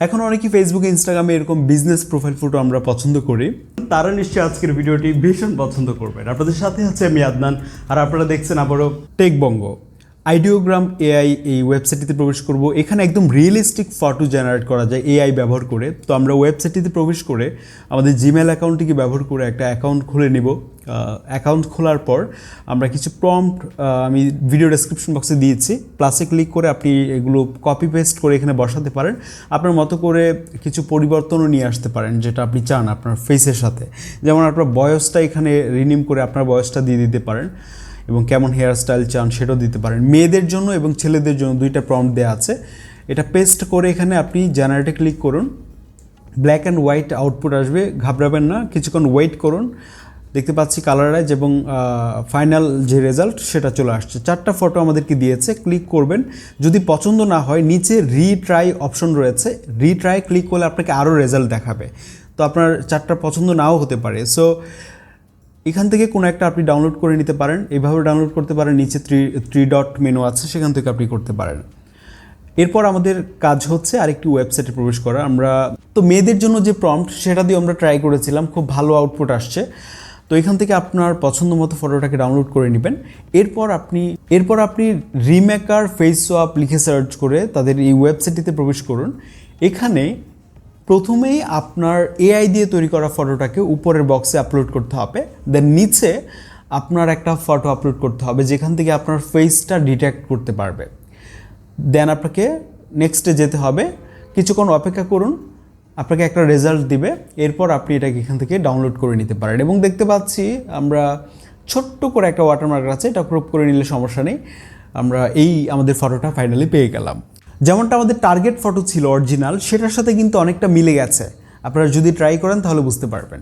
এখন অনেকেই ফেসবুক ইনস্টাগ্রামে এরকম বিজনেস প্রোফাইল ফটো আমরা পছন্দ করি। তারা নিশ্চয়ই আজকের ভিডিওটি ভীষণ পছন্দ করবেন। আপনাদের সাথে আছে আমি আদনান, আর আপনারা দেখছেন আবারও টেকবঙ্গ। আইডিওগ্রাম এআই এই ওয়েবসাইটটিতে প্রবেশ করব। এখানে একদম রিয়েলিস্টিক ফটো জেনারেট করা যায়, এআই ব্যবহার করে। তো আমরা ওয়েবসাইটটিতে প্রবেশ করে আমাদের জিমেল অ্যাকাউন্টটিকে ব্যবহার করে একটা অ্যাকাউন্ট খুলে নিব। অ্যাকাউন্ট খোলার পর আমরা কিছু প্রম্পট আমি ভিডিও ডেসক্রিপশন বক্সে দিয়েছি। প্লাসে ক্লিক করে আপনি এগুলো কপি পেস্ট করে এখানে বসাতে পারেন। আপনার মতো করে কিছু পরিবর্তনও নিয়ে আসতে পারেন, যেটা আপনি চান আপনার ফেসের সাথে। যেমন আপনার বয়সটা এখানে রিনিম করে আপনার বয়সটা দিয়ে দিতে পারেন। এবং কেমন হেয়ার স্টাইল চান সেটাও দিতে পারেন। মেয়েদের জন্য এবং ছেলেদের জন্য দুইটা প্রম্পট দেওয়া আছে। এটা পেস্ট করে এখানে আপনি জেনারেটে ক্লিক করুন। ব্ল্যাক অ্যান্ড হোয়াইট আউটপুট আসবে, ঘাবড়াবেন না। কিছুক্ষণ ওয়েট করুন। দেখতে পাচ্ছি কালারাইজ এবং ফাইনাল যে রেজাল্ট সেটা চলে আসছে। চারটা ফটো আমাদেরকে দিয়েছে ক্লিক করবেন। যদি পছন্দ না হয়, নিচে রিট্রাই অপশন রয়েছে। রিট্রাই ক্লিক করলে আপনাকে আরও রেজাল্ট দেখাবে। তো আপনার চারটা পছন্দ নাও হতে পারে। সো এখান থেকে কোনো একটা আপনি ডাউনলোড করে নিতে পারেন। এভাবে ডাউনলোড করতে পারেন, নিচে থ্রি থ্রি ডট মেনু আছে, সেখান থেকে আপনি করতে পারেন। এরপর আমাদের কাজ হচ্ছে আরেকটি ওয়েবসাইটে প্রবেশ করা। আমরা, তো মেয়েদের জন্য যে প্রম্পট সেটা দিয়ে আমরা ট্রাই করেছিলাম, খুব ভালো আউটপুট আসছে। তো এখান থেকে আপনার পছন্দ মতো ফটোটাকে ডাউনলোড করে নেবেন। এরপর আপনি এরপর আপনি রিমেকার ফেস সোয়াপ লিখে সার্চ করে তাদের এই ওয়েবসাইটটিতে প্রবেশ করুন। এখানে প্রথমেই আপনার এআই দিয়ে তৈরি করা ফটোটাকে উপরের বক্সে আপলোড করতে হবে। দেন নিচে আপনার একটা ফটো আপলোড করতে হবে, যেখান থেকে আপনার ফেসটা ডিটেক্ট করতে পারবে। দেন আপনাকে নেক্সটে যেতে হবে। কিছুক্ষণ অপেক্ষা করুন, আপনাকে একটা রেজাল্ট দিবে। এরপর আপনি এটাকে এখান থেকে ডাউনলোড করে নিতে পারেন। এবং দেখতে পাচ্ছি আমরা ছোট্ট করে একটা ওয়াটারমার্ক আছে, এটা ক্রপ করে নিলে সমস্যা নেই। আমরা এই আমাদের ফটোটা ফাইনালি পেয়ে গেলাম। যেমনটা আমাদের টার্গেট ফটো ছিল অরিজিনাল সেটার সাথে কিন্তু অনেকটা মিলে গেছে। আপনারা যদি ট্রাই করেন তাহলে বুঝতে পারবেন।